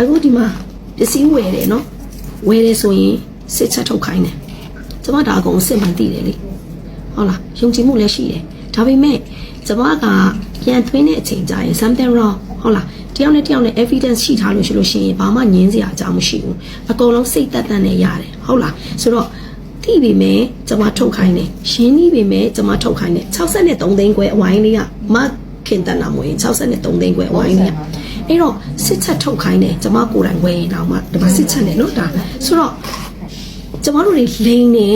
အခုဒီမှာပစ္စည်းဝယ်တယ်နော်ဝယ်တယ်ဆိုရင်စစ်ချက်ထုတ်ခိုင်းတယ်ကျမဒါအကုန်စစ်မှန်သိတယ်လေဟုတ်လားယုံကြည်မှုလည်းရှိတယ်ဒါပေမဲ့ကျမကပြန်သွင်းတဲ့အချိန်ကျရင် something wrong ဟုတ်လားတယောက်နဲ့တယောက်နဲ့ evidence ရှိထားလို့ရှိလို့ရှိရင်ဘာမှငင်းစရာအကြောင်းမရှိဘူးအကုန်လုံးစိတ်သက်သက်နဲ့ရတယ်ဟုတ်လားဆိုတော့တိပြီမဲ့ကျမထုတ်ခိုင်းတယ်ရှင်းပြီးပြီမဲ့ကျမထုတ်ခိုင်းတယ်63သိန်းခွဲအဝိုင်းလေးကမခင်တန်နာမွေ63သိန်းခွဲအဝိုင်းလေးက အဲ့တော့စစ်ချက်ထုတ်ခိုင်းတယ်ကျမကိုယ်တိုင်ဝယ်ရင်တော့မှဒီမှာစစ်ချက်နဲ့နော်ဒါဆိုတော့ကျမတို့တွေလိန်နေ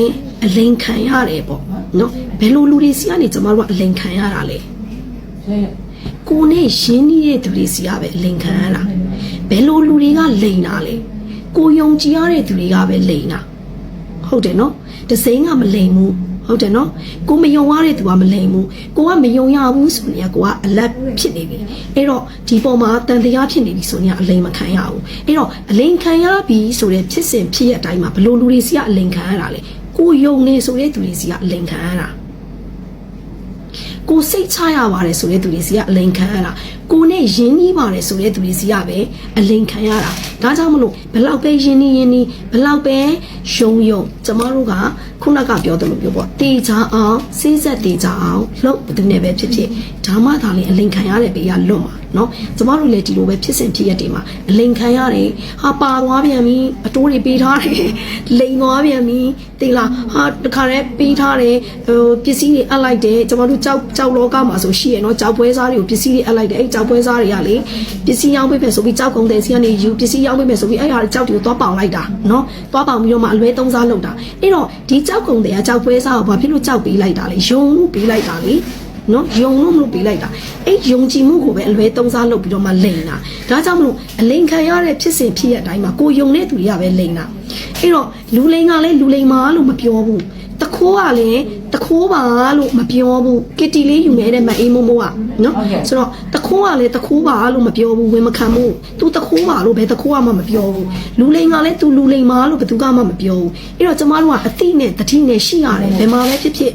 အလိန်ခံရတယ်ပေါ့နော်ဘယ်လိုလူတွေစီကနေကျမတို့ကအလိန်ခံရတာလဲကိုနဲ့ရင်းနှီးတဲ့သူတွေစီကပဲအလိန်ခံရတာဘယ်လိုလူတွေကလိန်တာလဲကိုယုံကြည်ရတဲ့သူတွေကပဲလိန်တာ ဟုတ်တယ်နော်တစိမ်းကမလိန်ဘူးဟုတ်တယ်နော်ကိုမယုံရတဲ့သူကမလိန်ဘူးကိုကမယုံရဘူးဆိုရင်ကိုကအလက်ဖြစ်နေပြီအဲ့တော့ဒီပေါ်မှာတန်တရားဖြစ်နေပြီဆိုရင်အလိန်မခံရဘူးအဲ့တော့အလိန်ခံရပြီဆိုတဲ့ဖြစ်စဉ်ဖြစ်ရတဲ့အတိုင်းမှာဘယ်လိုလူတွေစီကအလိန်ခံရတာလဲကိုယုံနေဆိုတဲ့သူတွေစီကအလိန်ခံရတာ ကိုစိတ်ချရပါတယ်ဆိုတဲ့သူတွေစီကအလိန်ခံရတာကိုနဲ့ယဉ်နီးပါတယ်ဆိုတဲ့သူတွေစီကပဲအလိန်ခံရတာဒါကြောင့်မလို့ဘလောက်ပဲယဉ်နီးယဉ်နီးဘလောက်ပဲယုံယုံကျမတို့ကခုနကပြောသလိုမျိုးပေါ့တေချာအောင်စိစက်တေချာအောင်လို့ဘယ်သူနဲ့ပဲဖြစ်ဖြစ်ဒါမှသာလေအလိန်ခံရတဲ့ဘေးကလွတ်မှာနော်ကျမတို့လည်းဒီလိုပဲဖြစ်စဉ်ဖြစ်ရက်တွေမှာအလိန်ခံရတယ်ဟာပါသွားပြန်ပြီအတိုးတွေပေးထားတယ်လိန်သွားပြန်ပြီတိတ်လားဟာတခါတည်းပေးထားတယ်ဟိုပစ္စည်းတွေအပ်လိုက်တယ်ကျမတို့ကြောက်ကြောက်လောကမှာဆိုရှိရနော်ကြောက်ပွဲစားတွေကိုပစ္စည်းတွေအပ်လိုက်တယ်အဲ့ကြောက်ပွဲစားတွေကလေပစ္စည်းရောင်းပေးမယ်ဆိုပြီးကြောက်ကုန်တဲ့စီကနေယူပစ္စည်းရောင်းပေးမယ်ဆိုပြီးအဲ့ဟာကြောက်တွေကိုသွားပေါင်လိုက်တာနော်သွားပေါင်ပြီးတော့မှအလွဲသုံးစားလုပ်တာအဲ့တော့ဒီကြောက်ကုန်တွေကကြောက်ပွဲစားကိုဘာဖြစ်လို့ကြောက်ပေးလိုက်တာလဲယုံလို့ပေးလိုက်တာလေနော်ယုံလို့မလို့ပေးလိုက်တာအဲ့ယုံကြည်မှုကိုပဲအလွဲသုံးစားလုပ်ပြီးတော့မှလိန်တာဒါကြောင့်မလို့အလိန်ခံရတဲ့ဖြစ်စဉ်ဖြစ်ရတဲ့အတိုင်းမှာကိုယုံတဲ့သူတွေကပဲလိန်တာအဲ့တော့လူလိန်ကလည်းလူလိန်မာလို့မပြောဘူးတခိုးကလည်း တခိုးပါလို့မပြောဘူးကစ်တီလေးယူနေတဲ့မအေးမိုးမိုးကနော်ဆိုတော့တခိုးကလည်းတခိုးပါလို့မပြောဘူးဝင်မခံဘူး तू တခိုးပါလို့ဘယ်တခိုးမှမပြောဘူးလူလိန်ကလည်း तू လူလိန်မာလို့ဘယ်သူကမှမပြောဘူးအဲ့တော့ကျမတို့ကအသိနဲ့တတိနဲ့ရှိရတယ်ဘယ်မှာပဲဖြစ်ဖြစ်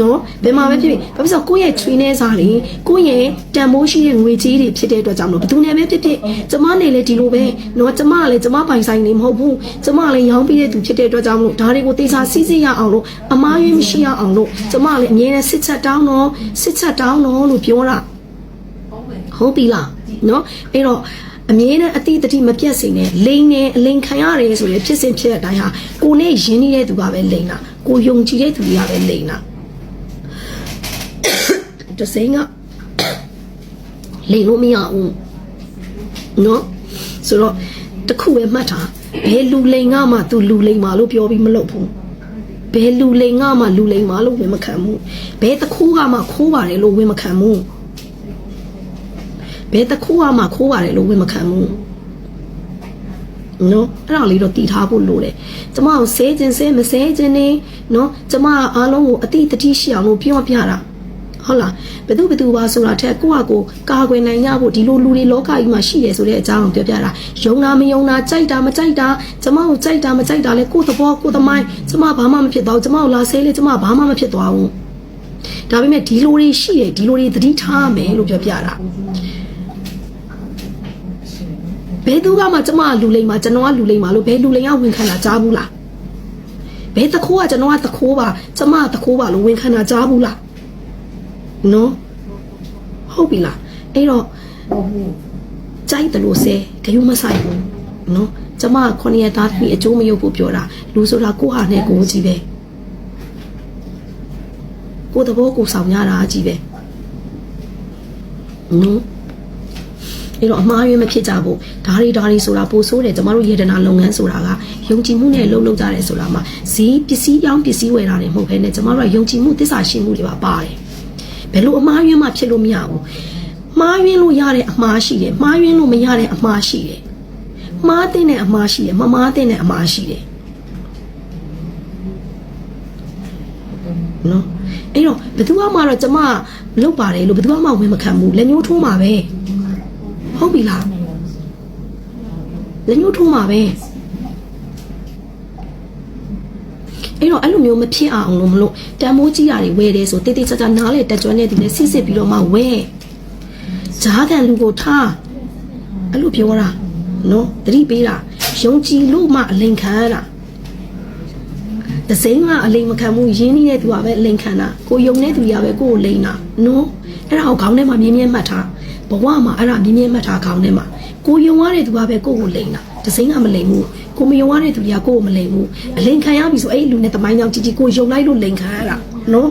နော်ဘယ်မှာပဲဖြစ်ဖြစ်ဘာဖြစ်လို့ကိုယ့်ရဲ့ချွေးနေစားတွေကိုယ့်ရဲ့တန်ဖိုးရှိတဲ့ငွေကြေးတွေဖြစ်တဲ့အတွက်ကြောင့်မလို့ဘယ်သူနဲ့ပဲဖြစ်ဖြစ်ကျမနဲ့လည်းဒီလိုပဲနော်ကျမကလည်းကျမပိုင်ဆိုင်နေမဟုတ်ဘူးကျမကလည်းရောင်းပြီးတဲ့သူဖြစ်တဲ့အတွက်ကြောင့်မလို့ဒါတွေကိုတေချာစီးစိရအောင်လို့အမားရွေးမရှိရအောင်လို့ကျမလည်းအမြဲတမ်းစစ်ချက်တောင်းတော့စစ်ချက်တောင်းတော့လို့ပြောတာဟုတ်ပြီလားနော်အဲ့တော့အမြဲတမ်းအတိတတိမပြတ်စင်နဲ့လိန်နေအလိန်ခံရတယ်ဆိုရင်ဖြစ်စဉ်ဖြစ်တဲ့အတိုင်းဟာကိုနဲ့ယဉ်နေတဲ့သူကပဲလိန်တာကိုယုံကြည်တဲ့သူကပဲလိန်တာတစိမ့်ကလိန်လို့မရဘူးနော်ဆိုတော့တခုပဲမှတ်တာဘယ်လူလိန်ကမှသူလူလိန်ပါလို့ပြောပြီးမလုပ်ဘူး ဘယ်လူလိန်ကမှလူလိန်မှာလို့ဝင်မခံဘူးဘယ်တခုကမှခိုးပါတယ်လို့ဝင်မခံဘူးဘယ်တခုကမှခိုးပါတယ်လို့ဝင်မခံဘူးနော်အဲ့ဒါလေးတော့တည်ထားဖို့လိုတယ်ကျမကိုဆဲခြင်းဆဲမဆဲခြင်းနေနော်ကျမအားလုံးကိုအတိတတိရှိအောင်လို့ပြောပြတာ ဟုတ်လားဘယ်သူဘယ်သူပါဆိုတာထက်ကိုယ့်ဟာကိုယ်ကာကွယ်နိုင်ကြဖို့ဒီလိုလူတွေလောကကြီးမှာရှိတယ်ဆိုတဲ့အကြောင်းကိုပြောပြတာယုံတာမယုံတာကြိုက်တာမကြိုက်တာကျမကိုကြိုက်တာမကြိုက်တာလဲကိုယ့်သဘောကိုယ့်သမိုင်းကျမဘာမှမဖြစ်သွားဘူးကျမကိုလာဆဲလေကျမဘာမှမဖြစ်သွားဘူးဒါပေမဲ့ဒီလိုတွေရှိတယ်ဒီလိုတွေသတိထားမယ်လို့ပြောပြတာဘယ်သူကမှကျမကလူလိမ့်မှာကျွန်တော်ကလူလိမ့်မှာလို့ဘယ်လူလိမ့်ကဝင်ခံတာကြားဘူးလားဘယ်တခိုးကကျွန်တော်ကတခိုးပါကျမကတခိုးပါလို့ဝင်ခံတာကြားဘူးလား နော်ဟုတ်ပြီလားအဲ့တော့ကြိုက်တယ်လို့ဆဲဂယုမဆိုင်ဘူးနော်ကျမက9ရက်သားသမီးအကျိုးမရုပ်ဖို့ပြောတာလူဆိုတာကိုယ့်ဟာနဲ့ကိုယ်ကြီးပဲကိုယ်တဘောကိုယ်ဆောင်ရတာကြီးပဲနော်အဲ့တော့အမှားရွေးမဖြစ်ကြဘူးဒါတွေဒါတွေဆိုတာပိုဆိုးတယ်ကျမတို့ရေဒနာလုပ်ငန်းဆိုတာကယုံကြည်မှုနဲ့လှုပ်လှုပ်ကြတယ်ဆိုတာမှာဈေးပစ္စည်းပြောင်းပစ္စည်းဝယ်တာတွေမဟုတ်ဘဲနဲ့ကျမတို့ကယုံကြည်မှုသစ္စာရှိမှုတွေပါပါတယ် ဘယ်လိုအမှားရွေးမှဖြစ်လို့မရဘူးမှားယွင်းလို့ရတဲ့အမှားရှိတယ်မှားယွင်းလို့မရတဲ့အမှားရှိတယ်မှားတဲ့နဲ့အမှားရှိတယ်မမှားတဲ့နဲ့အမှားရှိတယ်နော်အဲ့တော့ဘယ်သူမှတော့ကျမလုတ်ပါတယ်လို့ဘယ်သူမှဝင်မခံဘူးလက်ညှိုးထိုးမှာပဲဟုတ်ပြီလားလက်ညှိုးထိုးမှာပဲ အဲ့တော့အဲ့လိုမျိုးမဖြစ်အောင်လို့မလို့တန်မိုးကြီးတာတွေဝယ်တယ်ဆိုတိတိကျကျနားလေတက်ကြွနဲ့ဒီနဲ့စစ်စစ်ပြီးတော့မှဝယ်ဂျားကန်လူကိုထားအဲ့လိုပြောတာနော်တတိပေးတာယုံကြည်လို့မှအလိန်ခံရတာတစိမ့်ကအလိန်မခံဘူးရင်းနှီးတဲ့သူကပဲအလိန်ခံတာကိုယုံတဲ့သူကပဲကိုကိုလိန်တာနော်အဲ့ဒါကိုခေါင်းထဲမှာမြင်းမြင်းမှတ်ထား ဘဝမှာအဲ့ဒါမြင်းမြင်းမှတ်ထားခေါင်းထဲမှာကိုယုံရတဲ့သူကပဲကိုကိုလိန်တာတစိမ့်ကမလိန်ဘူးကိုမယုံရတဲ့သူကကိုကိုမလိန်ဘူးအလိန်ခံရပြီဆိုအဲ့ဒီလူနဲ့တမိုင်းကြောင့်ជីជីကိုယုံလိုက်လို့လိန်ခံရတာနော်